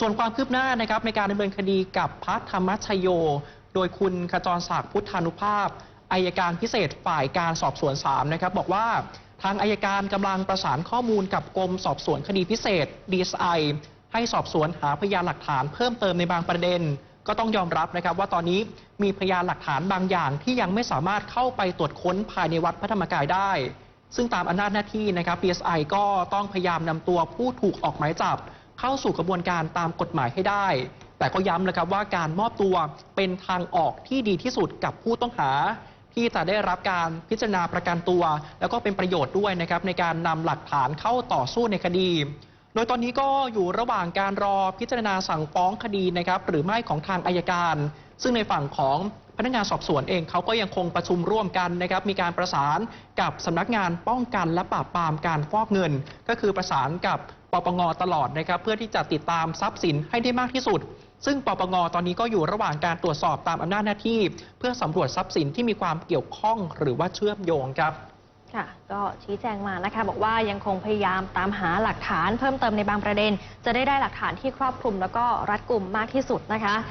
ส่วนความคืบหน้านะครับในการดำเนินคดีกับพระธรรมชโย โดยคุณขจรศักดิ์พุทธานุภาพอายการพิเศษฝ่ายการสอบสวน3นะครับบอกว่าทางอายการกำลังประสานข้อมูลกับกรมสอบสวนคดีพิเศษ DSI ให้สอบสวนหาพยานหลักฐานเพิ่มเติมในบางประเด็น ก็ต้องยอมรับนะครับว่าตอนนี้มีพยานหลักฐานบางอย่างที่ยังไม่สามารถเข้าไปตรวจค้นภายในวัดพระธรรมกายได้ ซึ่งตามอำนาจหน้าที่นะครับ DSI ก็ต้องพยายามนำตัวผู้ถูกออกหมายจับ เข้าสู่กระบวนการตามกฎหมายให้ได้ แต่ก็ย้ำนะครับว่าการมอบตัวเป็นทางออกที่ดีที่สุดกับผู้ต้องหา ที่จะได้รับการพิจารณาประกันตัว แล้วก็เป็นประโยชน์ด้วยนะครับในการนำหลักฐานเข้าต่อสู้ในคดี โดยตอนนี้ก็อยู่ระหว่างการรอพิจารณาสั่งฟ้องคดีนะครับหรือไม่ของทางอายการ ซึ่งในฝั่งของพนักงานสอบสวนเองเขาก็ยังคงประชุมร่วมกันนะครับ มีการประสานกับสำนักงานป้องกันและปราบปรามการฟอกเงิน ก็คือประสานกับ ปปงตลอดนะครับ เพื่อที่จะติดตามทรัพย์สินให้ได้มากที่สุด ซึ่งปปงตอนนี้ก็อยู่ระหว่างการตรวจสอบตามอำนาจหน้าที่ เพื่อสำรวจทรัพย์สินที่มีความเกี่ยวข้องหรือว่าเชื่อมโยงครับค่ะก็ชี้แจงมานะคะ บอกว่ายังคงพยายามตามหาหลักฐานเพิ่มเติมในบางประเด็น จะได้ได้หลักฐานที่ครอบคลุมแล้วก็รัดกุมมากที่สุดนะคะ